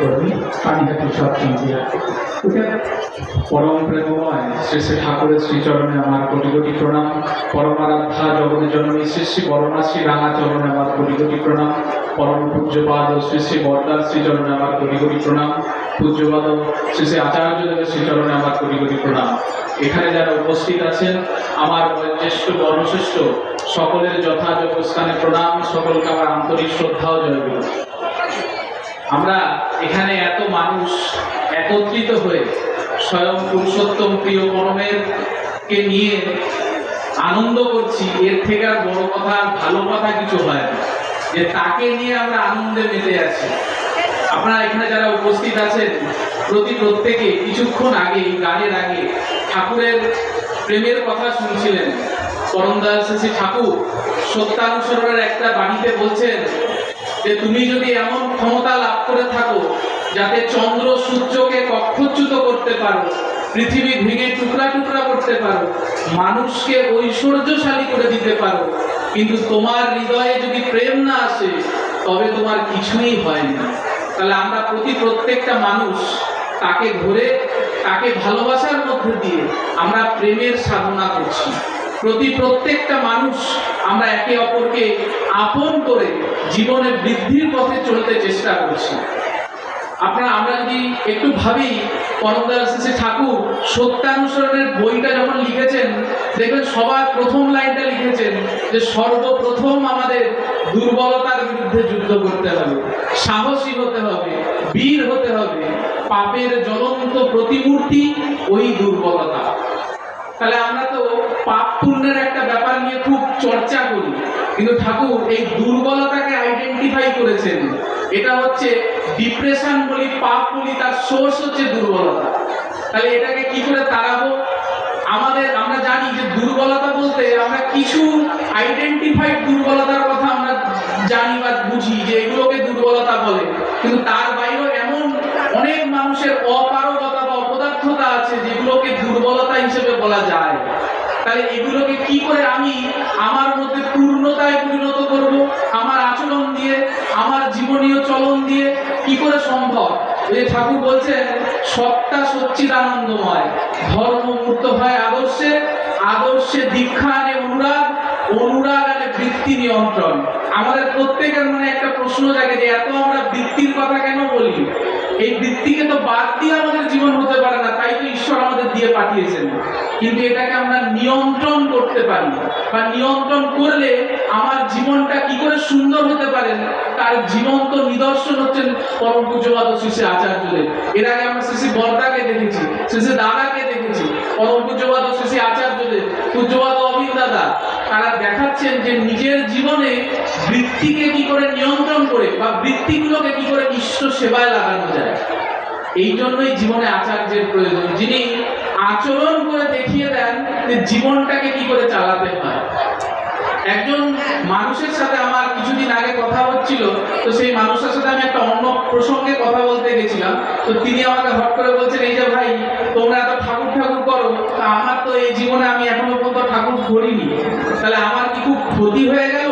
কর্মী পানিহাটি সব ইন্ডিয়া পরম প্রেমময় শ্রী শ্রী ঠাকুরের শ্রীচরণে আমার কোটি কোটি প্রণাম। জগতের জননী শ্রী শ্রী শ্রী রাঙা চরণে আমার কোটি কোটি প্রণাম। পরম পূজ্যপাদ শ্রী শ্রী বরদার শ্রীচরণে আমার কোটি কোটি প্রণাম। পূজ্যপাদ শ্রী শ্রী শ্রীচরণে আমার কোটি কোটি প্রণাম। এখানে যারা উপস্থিত আছেন, আমার বয়োজ্যেষ্ঠ বর্ণশ্রেষ্ঠ সকলের যথাযোগ্য স্থানে প্রণাম। সকলকে আমার আন্তরিক শ্রদ্ধা ও জয়গুরু আমরা এখানে এত মানুষ একত্রিত হয়ে স্বয়ং পুরুষোত্তম প্রিয় পরমের কে নিয়ে আনন্দ করছি, এর থেকে আর বড় কথা আর ভালো কথা কিছু হয় না। যে তাকে নিয়ে আমরা আনন্দে মেতে আছি। আপনারা এখানে যারা উপস্থিত আছেন, প্রতি প্রত্যেকে কিছুক্ষণ আগে গানের আগে ঠাকুরের প্রেমের কথা শুনছিলেন। পরমদাস ঠাকুর সত্যানুসরণের একটা বাণীতে বলছেন যে তুমি যদি এমন ক্ষমতা লাভ করে থাকো যাতে চন্দ্র সূর্যকে কক্ষচ্যুত করতে পারো, পৃথিবী ভেঙে টুকরা টুকরা করতে পারো, মানুষকে ঐশ্বর্যশালী করে দিতে পারো, কিন্তু তোমার হৃদয়ে যদি প্রেম না আসে, তবে তোমার কিছুই হয় না। তাহলে আমরা প্রতি প্রত্যেকটা মানুষ তাকে ধরে, তাকে ভালোবাসার মধ্যে দিয়ে আমরা প্রেমের সাধনা করছি। প্রতি প্রত্যেকটা মানুষ আমরা একে অপরকে আপন করে জীবনে বৃদ্ধির পথে চলতে চেষ্টা করছি। আপনারা, আমরা যদি একটু ভাবি পরমদাস ঠাকুর সত্যানুসরণের বইটা যখন লিখেছেন, দেখবেন সবার প্রথম লাইনটা লিখেছেন যে সর্বপ্রথম আমাদের দুর্বলতার বিরুদ্ধে যুদ্ধ করতে হবে, সাহসী হতে হবে, বীর হতে হবে, পাপের জ্বলন্ত প্রতিমূর্তি ওই দুর্বলতা। তাহলে আমরা তো পাপ পুণ্যের একটা ব্যাপার নিয়ে খুব চর্চা করি। কিন্তু ঠাকুর, এই দুর্বলতাকে আইডেন্টিফাই করেছেন। এটা হচ্ছে ডিপ্রেশন বলি, পাপ বলি, তার সোর্স হচ্ছে দুর্বলতা। তাহলে এটাকে কি করে তাড়াবো? আমাদের, আমরা জানি যে দুর্বলতা বলতে আমরা কিছু আইডেন্টিফাইড দুর্বলতার কথা আমরা জানি বা বুঝি যে এগুলোকে দুর্বলতা বলে। কিন্তু তার বাইরেও এমন অনেক মানুষের অপারগতা বা অপদার্থতা আছে যেগুলোকে দুর্বলতা হিসেবে বলা যায়। তাহলে এগুলোকে কি করে আমি আমার মধ্যে পূর্ণতায় পরিণত করব, আমার আচরণ দিয়ে, আমার জীবনীয় চলন দিয়ে, কি করে সম্ভব? যে ঠাকুর বলছেন, সত্তা সচ্চিদানন্দময়। ধর্ম মূর্ত হয় আদর্শে আদর্শে দীক্ষা আনে অনুরাগ অনুরাগ আনে বৃত্তি নিয়ন্ত্রণ। আমাদের প্রত্যেকের মনে একটা প্রশ্ন জাগে যে এত আমরা বৃত্তির কথা কেন বলি? এই বৃত্তিকে তো বাদ দিয়ে আমাদের জীবন হতে পারে না, তাই তো ঈশ্বর আমাদের দিয়ে পাঠিয়েছেন। কিন্তু এটাকে আমরা নিয়ন্ত্রণ করতে পারি বা নিয়ন্ত্রণ করলে আমার জীবনটা কি করে সুন্দর হতে পারে, তার জীবন্ত নিদর্শন হচ্ছেন পরম আচার্যদের এর আগে আমরা বর্দাকে দেখেছি, শ্রী দাদাকে দেখেছি, পরম পূজ্যবাদ শ্রী আচার্যদের পূজ্যবাদ অবিন দাদা। তারা দেখাচ্ছেন যে নিজের জীবনে বৃত্তিকে কি করে নিয়ন্ত্রণ বা বৃত্তিগুলোকে কি করে ইষ্ট সেবায় লাগানো যায়? এই জন্যই জীবনে আচার্যের প্রয়োজন। যিনি আচরণ করে দেখিয়ে দেন যে জীবনটাকে কি করে চালাতে হয়। একজন মানুষের সাথে আমার কিছুদিন আগে কথা হচ্ছিল, তো সেই মানুষের সাথে আমি একটা অন্য প্রসঙ্গে কথা বলতে গেছিলাম। তো তিনি আমাকে হট করে বলছেন, এই যে ভাই, তোমরা এত ঠাকুর ঠাকুর করো, তা আমার তো এই জীবনে আমি এখনও পর্যন্ত ঠাকুর করিনি তাহলে আমার কি খুব ক্ষতি হয়ে গেল?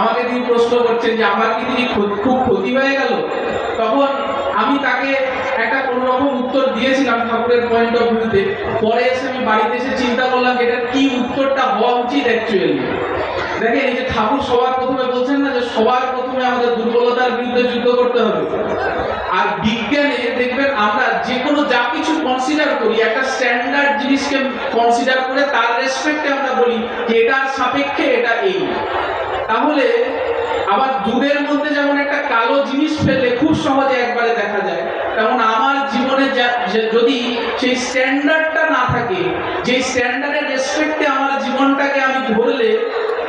আমাকে তিনি প্রশ্ন করছেন যে আমার কি তিনি খুব ক্ষতি হয়ে গেল? তখন আমি তাকে একটা কোনো রকম উত্তর দিয়েছিলাম ঠাকুরের পয়েন্ট অফ ভিউতে পরে এসে আমি বাড়িতে এসে চিন্তা করলাম এটা কি উত্তরটা হওয়া উচিত অ্যাকচুয়ালি দেখেন, এই যে ঠাকুর সবার প্রথমে বলছেন না যে সবার প্রথমে আমাদের দুর্বলতার বিরুদ্ধে যুদ্ধ করতে হবে। আর বিজ্ঞানে দেখবেন আমরা যে কোনো যা কিছু কনসিডার করি, একটা স্ট্যান্ডার্ড জিনিসকে কনসিডার করে তার রেসপেক্টে আমরা বলি যে এটার সাপেক্ষে এটা এই। তাহলে আবার দুধের মধ্যে যেমন একটা কালো জিনিস ফেললে খুব সহজে একবারে দেখা যায়, তেমন আমার জীবনে যদি সেই স্ট্যান্ডার্ডটা না থাকে যে স্ট্যান্ডার্ডের রেসপেক্টে আমার জীবনটাকে আমি ধরলে,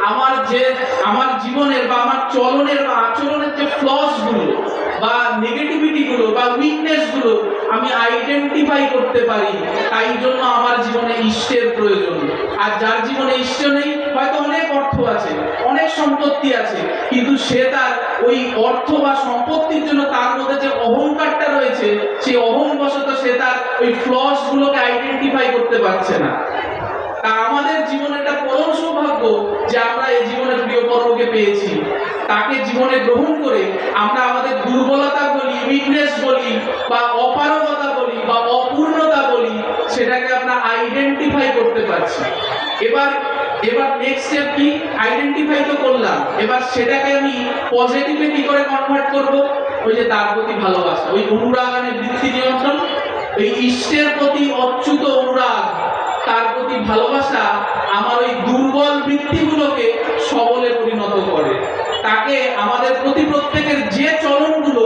আমার যে, আমার জীবনের বা আমার চলনের বা আচরণের যে ফ্লসগুলো বা নেগেটিভিটিগুলো বা উইকনেসগুলো আমি আইডেন্টিফাই করতে পারি, তাই জন্য আমার জীবনে ইষ্টের প্রয়োজন। আর যার জীবনে ইষ্ট নেই হয়তো অনেক অর্থ আছে, অনেক সম্পত্তি আছে, কিন্তু সে তার ওই অর্থ বা সম্পত্তির জন্য তার মধ্যে যে অহংকারটা রয়েছে, সেই অহংবশত সে তার ওই ফ্লস গুলোকে আইডেন্টিফাই করতে পারছে না। আমাদের জীবনে একটা পরম সৌভাগ্য যে আমরা এই জীবনে প্রিয় পর্বকে পেয়েছি। তাকে জীবনে গ্রহণ করে আমরা আমাদের দুর্বলতা বলি উইকনেস বলি, বা অপারগতা বলি, বা অপূর্ণতা বলি, সেটাকে আমরা আইডেন্টিফাই করতে পারছি। এবার এবার নেক্সট স্টেপ কি? আইডেন্টিফাই তো করলাম। এবার সেটাকে আমি পজিটিভে কি করে কনভার্ট করব? ওই যে তার প্রতি ভালোবাসা, ওই অনুরাগের বৃদ্ধি নিয়ন্ত্রণ এই ইষ্টের প্রতি অচ্যুত অনুরাগ, তার প্রতি ভালোবাসা আমার ওই দুর্বল বৃত্তিগুলোকে সবলে পরিণত করে। তাকে আমাদের প্রতি প্রত্যেকের যে চলনগুলো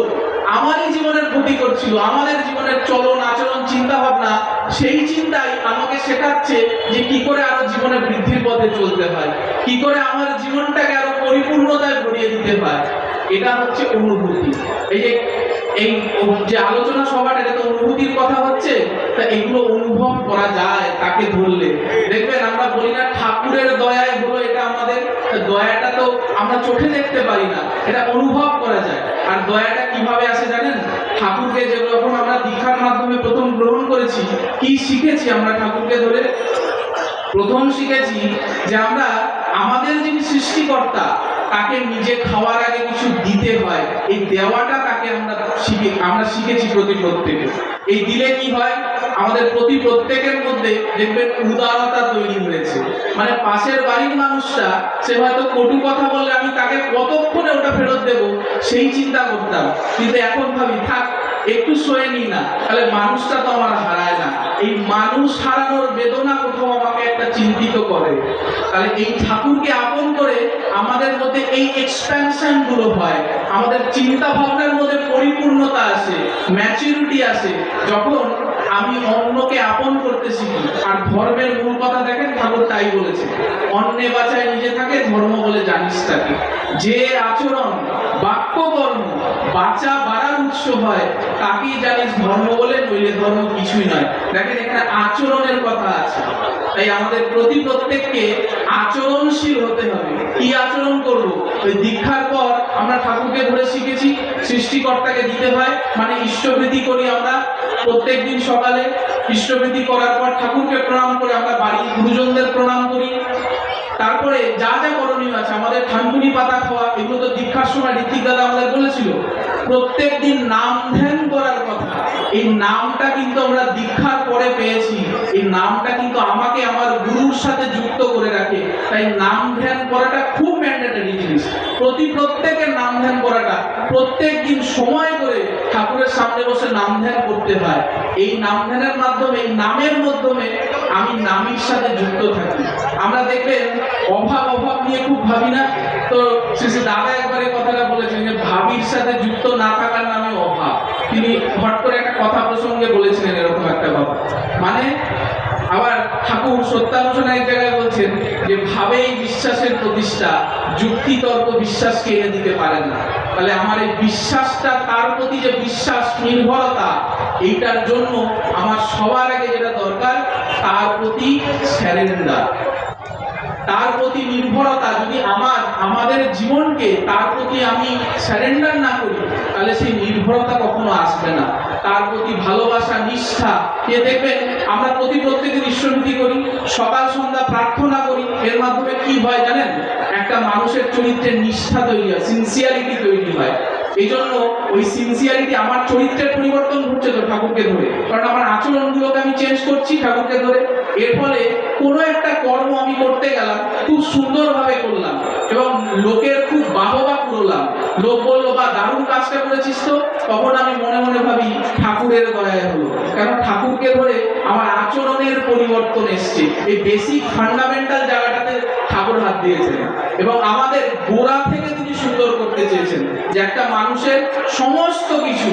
আমারই জীবনের ক্ষতি করছিল, আমাদের জীবনের চলন, আচরণ চিন্তা ভাবনা সেই চিন্তাই আমাকে শেখাচ্ছে যে কি করে আরও জীবনে বৃদ্ধির পথে চলতে হয়, কি করে আমার জীবনটাকে আরও পরিপূর্ণতায় ভরিয়ে দিতে হয়। এটা হচ্ছে অনুভূতি। এই যে এই যে আলোচনা সভাটা, এটা তো অনুভূতির কথা হচ্ছে, তা এগুলো অনুভব করা যায় তাকে ধরলে। দেখবেন আমরা বলি না, ঠাকুরের দয়ায় হলো এটা দয়াটা তো আমরা চোখে দেখতে পারি না, এটা অনুভব করা যায়। আর দয়াটা কীভাবে আসে জানেন? ঠাকুরকে যে যখন আমরা দীক্ষার মাধ্যমে প্রথম গ্রহণ করেছি, কি শিখেছি আমরা ঠাকুরকে ধরে? প্রথম শিখেছি যে আমরা আমাদের যিনি সৃষ্টিকর্তা, তাকে নিজে খাওয়ার আগে কিছু দিতে হয়। এই দেওয়াটা তাকে আমরা শিখে আমরা শিখেছি প্রতি প্রত্যেকে। এই দিলে কি হয়? আমাদের প্রতি প্রত্যেকের মধ্যে দেখবেন উদারতা তৈরি হয়েছে। মানে পাশের বাড়ির মানুষটা, সে হয়তো কটু কথা বললে আমি তাকে কতক্ষণে ওটা ফেরত দেব, সেই চিন্তা করতাম। কিন্তু এখন ভাবি, থাক, একটু সয়ে নি না। তাহলে মানুষটা তো আমার হারায় না। এই মানুষ হারানোর বেদনা কোথাও আমাকে একটা চিন্তিত করে। তাহলে এই ঠাকুরকে আপন করে আমাদের মধ্যে এই এক্সপ্যানশনগুলো হয়। আমাদের চিন্তা ভাবনার মধ্যে পরিপূর্ণতা আসে ম্যাচুরিটি আসে যখন আমি অন্যকে আপন করতে শিখি, আর ধর্মের মূল কথা দেখেন, ঠাকুর তাই বলেছে, অন্যে বাঁচায় নিজে থাকে, ধর্ম বলে জানিস থাকে যে আচরণ, বাক্য কর্ম, বাঁচা বাড়ার উৎস হয়, তাকেই জানিস ধর্ম বলে, নইলে ধর্ম কিছুই নয়। দেখেন এখানে আচরণের কথা আছে। তাই আমাদের প্রতি প্রত্যেককে আচরণশীল হতে হবে। কি আচরণ করব? ওই দীক্ষার পর আমরা ঠাকুরকে ধরে শিখেছি, সৃষ্টিকর্তাকে দিতে হয়। মানে করি আমরা সকালে। করার পর ঠাকুরকে প্রণাম করে আমরা বাড়ির গুরুজনদের প্রণাম করি। তারপরে যা যা করণীয় আছে, আমাদের ঠান্ডুনি পাতা খাওয়া, এগুলো তো দীক্ষার সময় ঋত্বিক দাদা আমাদের বলেছিল প্রত্যেক দিন নাম ধ্যান করার কথা। এই নামটা কিন্তু আমরা দীক্ষার পরে পেয়েছি। এই নামটা কিন্তু আমাকে আমার গুরুর সাথে যুক্ত করে রাখে। তাই নাম ধ্যান করাটা খুব ম্যান্ডেটরি জিনিস। প্রতি প্রত্যেকের নাম ধ্যান করাটা, প্রত্যেক দিন সময় করে ঠাকুরের সামনে বসে নাম ধ্যান করতে হয়। এই নাম ধ্যানের মাধ্যমে, এই নামের মাধ্যমে আমি নামের সাথে যুক্ত থাকি। আমরা দেখবেন অভাব অভাব নিয়ে খুব ভাবি না? তো শেষে দাদা একবার কথাটা বলেছেন যে, ভাবির সাথে যুক্ত না থাকার নামে অভাব। তিনি হট করে একটা কথা প্রসঙ্গে বলেছিলেন এরকম একটা কথা মানে আবার ঠাকুর সত্যানুসরণ এক জায়গায় বলছেন যে ভাবেই বিশ্বাসের প্রতিষ্ঠা, যুক্তি তর্ক বিশ্বাসকে এনে দিতে পারেন না। তাহলে আমার এই বিশ্বাসটা তার প্রতি যে বিশ্বাস, নির্ভরতা, এইটার জন্য আমার সবার আগে যেটা দরকার, তার প্রতি স্যারেন্ডার। তার প্রতি নির্ভরতা যদি আমার, আমাদের জীবনকে তার প্রতি আমি স্যারেন্ডার না করি, তাহলে সেই নির্ভরতা কখনো আসবে না। তার প্রতি ভালোবাসা, নিষ্ঠা, কে দেখবেন আমরা প্রতি প্রত্যেকের ঈশ্বরভীতি করি, সকাল সন্ধ্যা প্রার্থনা করি, এর মাধ্যমে কি হয় জানেন? একটা মানুষের চরিত্রের নিষ্ঠা তৈরি হয় সিনসিয়ারিটি তৈরি হয়। এই জন্য ওই সিনসিয়ারিটি আমার চরিত্রের পরিবর্তন ঘটছে তো ঠাকুরকে ধরে। কারণ আমার আচরণগুলোকে চেঞ্জ করছি ঠাকুরকে ধরে। এর ফলে কোনো একটা কর্ম আমি করতে গেলাম, খুব সুন্দরভাবে করলাম এবং লোকের খুব বাহবা কুড়লাম। লোক বলল, বা, দারুণ কাজটা করেছিস তো। তখন আমি মনে মনে ভাবি, ঠাকুরের দয়ায় হলো। কেন ঠাকুরকে ধরে আমার আচরণের পরিবর্তন এসছে। এই বেসিক ফান্ডামেন্টাল জায়গাটাতে ঠাকুর হাত দিয়েছেন এবং আমাদের গোড়া থেকে তিনি সুন্দর করতে চেয়েছেন যে একটা মানুষের সমস্ত কিছু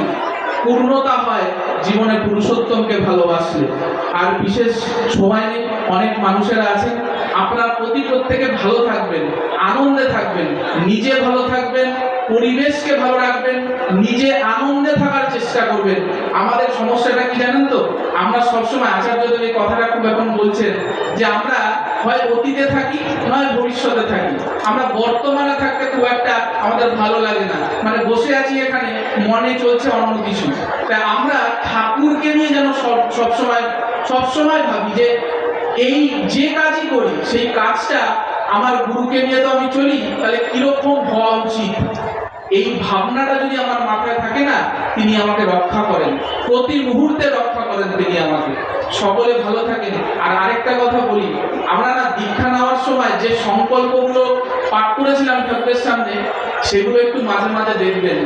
পূর্ণতা হয় জীবনে পুরুষোত্তমকে ভালোবাসলে। আর বিশেষ সময় অনেক মানুষেরা আছেন আপনার প্রতি প্রত্যেকে ভালো থাকবেন, আনন্দে থাকবেন, নিজে ভালো থাকবেন, পরিবেশকে ভালো রাখবেন, নিজে আনন্দে থাকার চেষ্টা করবেন। আমাদের সমস্যাটা কি জানেন তো? আমরা সবসময় আচার্যদেব এই কথাটা খুব এখন বলছেন যে আমরা হয় অতীতে থাকি, নয় ভবিষ্যতে থাকি। আমরা বর্তমানে থাকতে খুব একটা আমাদের ভালো লাগে না। মানে বসে আছি এখানে, মনে চলছে অন্য কিছু। তাই আমরা ঠাকুরকে নিয়ে যেন সব, সবসময় সবসময় ভাবি যে এই যে কাজই করি, সেই কাজটা আমার গুরুকে নিয়ে তো আমি চলি, তাহলে কীরকম হওয়া উচিত? এই ভাবনাটা যদি আমার মাথায় থাকে না, তিনি আমাকে রক্ষা করেন। প্রতি মুহূর্তে রক্ষা করেন তিনি আমাকে। সকলে ভালো থাকেন। আর আরেকটা কথা বলি আমরা না দীক্ষা নেওয়ার সময় যে সংকল্পগুলো পাঠ করেছিলাম ঠাকুরের সামনে, সেগুলো একটু মাঝে মাঝে দেখবেন।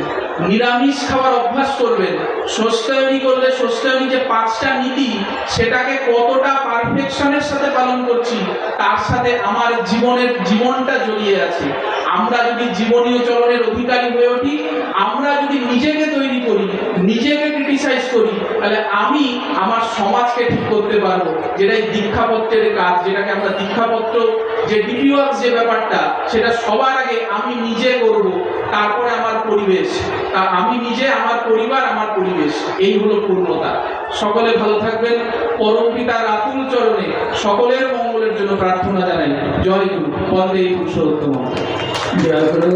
নিরামিষ খাবার অভ্যাস করবেন। ষষ্ঠায়নী করলে ষষ্ঠায়নী যে পাঁচটা নীতি, সেটাকে কতটা পারফেকশনের সাথে পালন করছি, তার সাথে আমার জীবনের জীবনটা জড়িয়ে আছে। আমরা যদি জীবনীয় চলনের অধিকারী হয়ে উঠি, আমরা যদি নিজেকে তৈরি করি, নিজেকে ক্রিটিসাইজ করি, তাহলে আমি আমার সমাজকে ঠিক করতে পারব। যেটাই দীক্ষাপত্রের কাজ, যেটাকে আমরা দীক্ষাপত্র, যে ডিপিওয়ার্স যে ব্যাপারটা, সেটা সবার আগে আমি নিজে করব, তারপরে আমার পরিবেশ। তা আমি নিজে, আমার পরিবার, আমার পরিবেশ। এই হলো পূর্ণতা। সকলে ভালো থাকবেন। পরম পিতার আতুল চরণে সকলের মঙ্গলের জন্য প্রার্থনা জানাই। জয় গুরু। বন্দে পুরুষোত্তম জয়গুরু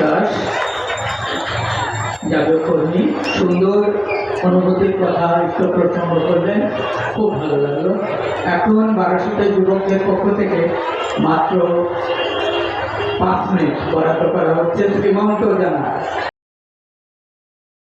দাস যাদবকর্মী সুন্দর অনুভূতির কথা একটু প্রসঙ্গ করলেন খুব ভালো লাগল। এখন বারাসতে যুবকদের পক্ষ থেকে মাত্র পাঁচ মিনিট বরাদ্দ করা হচ্ছে। শ্রীমন্ত জানা।